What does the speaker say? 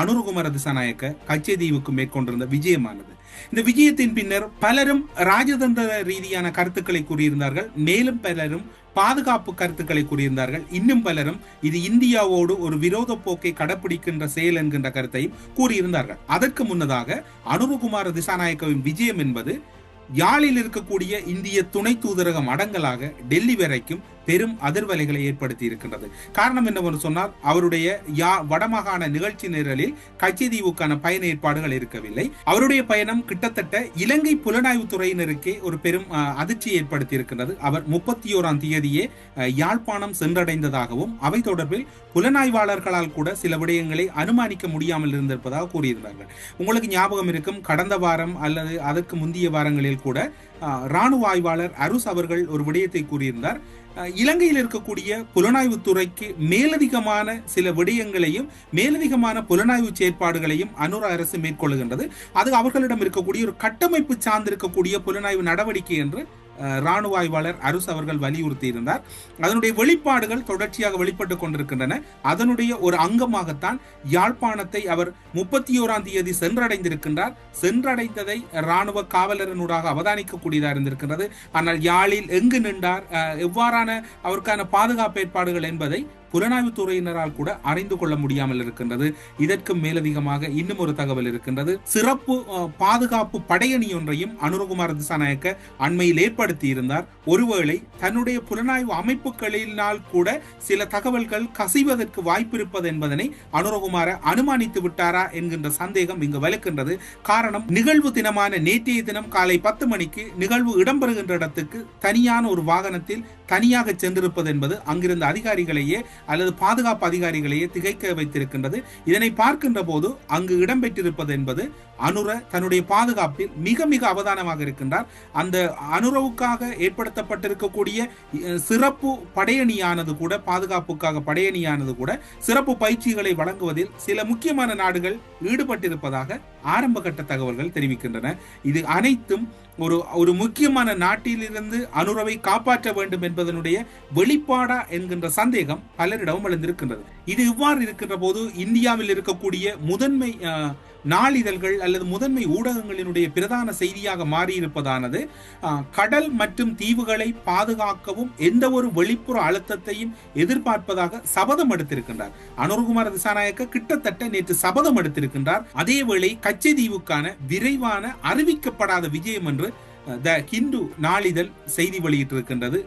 அனுருகுமார திசாநாயக்க கச்சேதீவுக்கு மேற்கொண்டிருந்த விஜயமானது. இந்த விஜயத்தின் பின்னர் பலரும் ராஜதந்திர ரீதியான கருத்துக்களை கூறியிருந்தார்கள். மேலும் பலரும் பாதுகாப்பு கருத்துக்களை கூறியிருந்தார்கள். இன்னும் பலரும் இது இந்தியாவோடு ஒரு விரோத போக்கை கடைப்பிடிக்கின்ற செயல் என்கின்ற கருத்தையும் கூறியிருந்தார்கள். அதற்கு முன்னதாக அனுருகுமார திசாநாயக்கவின் விஜயம் என்பது யாழில் இருக்கக்கூடிய இந்திய துணை தூதரகம் அடங்கலாக டெல்லி வரைக்கும் பெரும் அதிர்வலைகளை ஏற்படுத்தி இருக்கின்றது காரணம் என்னவென்று சொன்னால் அவருடைய யா வடமாகாண நிகழ்ச்சி நிரலில் கச்சேதீவுக்கான பயண ஏற்பாடுகள் இருக்கவில்லை. அவருடைய பயணம் கிட்டத்தட்ட இலங்கை புலனாய்வு துறையினருக்கே ஒரு பெரும் அஹ், அதிர்ச்சியை ஏற்படுத்தி இருக்கின்றது அவர் முப்பத்தி ஓராம் தேதியே யாழ்ப்பாணம் சென்றடைந்ததாகவும் அவை தொடர்பில் புலனாய்வாளர்களால் கூட சில விடயங்களை அனுமானிக்க முடியாமல் இருந்திருப்பதாக கூறியிருந்தார்கள். உங்களுக்கு ஞாபகம் இருக்கும் கடந்த வாரம் அல்லது அதற்கு முந்தைய வாரங்களில் கூட ராணுவ ஆய்வாளர் அருஸ் அவர்கள் ஒரு விடயத்தை கூறியிருந்தார். இலங்கையில் இருக்கக்கூடிய புலனாய்வு துறைக்கு மேலதிகமான சில விடயங்களையும் மேலதிகமான புலனாய்வு செயற்பாடுகளையும் அனுர அரசு மேற்கொள்கின்றது அது அவர்களிடம் இருக்கக்கூடிய ஒரு கட்டமைப்பு சார்ந்திருக்கக்கூடிய புலனாய்வு நடவடிக்கை என்று ராணுவ ஆய்வாளர் அருஸ் அவர்கள் வலியுறுத்தி இருந்தார் அதனுடைய வெளிப்பாடுகள் தொடர்ச்சியாக வெளிப்பட்டுக் கொண்டிருக்கின்றன. அதனுடைய ஒரு அங்கமாகத்தான் யாழ்ப்பாணத்தை அவர் முப்பத்தி ஓராம் தேதி சென்றடைந்திருக்கின்றார். சென்றடைந்ததை ராணுவ காவலரனூடாக அவதானிக்கக்கூடியதாக இருந்திருக்கின்றது. ஆனால் யாழில் எங்கு நின்றார்? அஹ், எவ்வாறான அவருக்கான பாதுகாப்பு ஏற்பாடுகள் என்பதை புலனாய்வு துறையினரால் கூட அறிந்து கொள்ள முடியாமல் இருக்கின்றது. இதற்கு மேலதிகமாக இன்னும் ஒரு தகவல் இருக்கின்றது. சிறப்பு பாதுகாப்பு படையணி ஒன்றையும் அனுரகுமார் திசாநாயக்க அண்மையில் ஏற்படுத்தி இருந்தார். ஒருவேளை தன்னுடைய புலனாய்வு அமைப்புகளினால் கூட சில தகவல்கள் கசிவதற்கு வாய்ப்பிருப்பது என்பதனை அனுரகுமார அனுமானித்து விட்டாரா என்கின்ற சந்தேகம் இங்கு வலுக்கின்றது. காரணம் நிகழ்வு தினமான நேற்றைய தினம் காலை பத்து மணிக்கு நிகழ்வு இடம்பெறுகின்ற இடத்துக்கு தனியான ஒரு வாகனத்தில் தனியாக சென்றிருப்பது என்பது அங்கிருந்த அதிகாரிகளையே அல்லது பாதுகாப்பு அதிகாரிகளையே திகைக்க வைத்திருக்கின்றது. இதனை பார்க்கின்ற போது அங்கு இடம்பெற்றிருப்பது என்பது அனுர தன்னுடைய பாதுகாப்பில் மிக மிக அவதானமாக இருக்கின்றார். அந்த அனுரவுக்காக ஏற்படுத்தப்பட்டிருக்கக்கூடிய சிறப்பு படையணியானது கூட பாதுகாப்புக்காக படையணியானது கூட சிறப்பு பயிற்சிகளை வழங்குவதில் சில முக்கியமான நாடுகள் ஈடுபட்டிருப்பதாக ஆரம்ப கட்ட தகவல்கள் தெரிவிக்கின்றன. இது அனைத்தும் ஒரு ஒரு முக்கியமான நாட்டிலிருந்து அனுரவை காப்பாற்ற வேண்டும் என்பதனுடைய வெளிப்பாடா என்கின்ற சந்தேகம் பலரிடமும் எழுந்திருக்கின்றது. இது இவ்வாறு இருக்கின்ற போது இந்தியாவில் இருக்கக்கூடிய முதன்மை நாளிதழ்கள் அல்லது முதன்மை ஊடகங்களினுடைய பிரதான செய்தியாக மாறியிருப்பதானது கடல் மற்றும் தீவுகளை பாதுகாக்கவும் எந்த ஒரு வெளிப்புற அழுத்தத்தையும் எதிர்பார்ப்பதாக சபதம் எடுத்திருக்கின்றார். அனுர்குமார் திசாநாயக்க கிட்டத்தட்ட நேற்று சபதம் எடுத்திருக்கின்றார். அதேவேளை கச்சைதீவுக்கான விரைவான அறிவிக்கப்படாத விஜயம் என்று த ஹிந்து நாளிதழ் செய்தி வெளியிட்டிருக்கின்றது.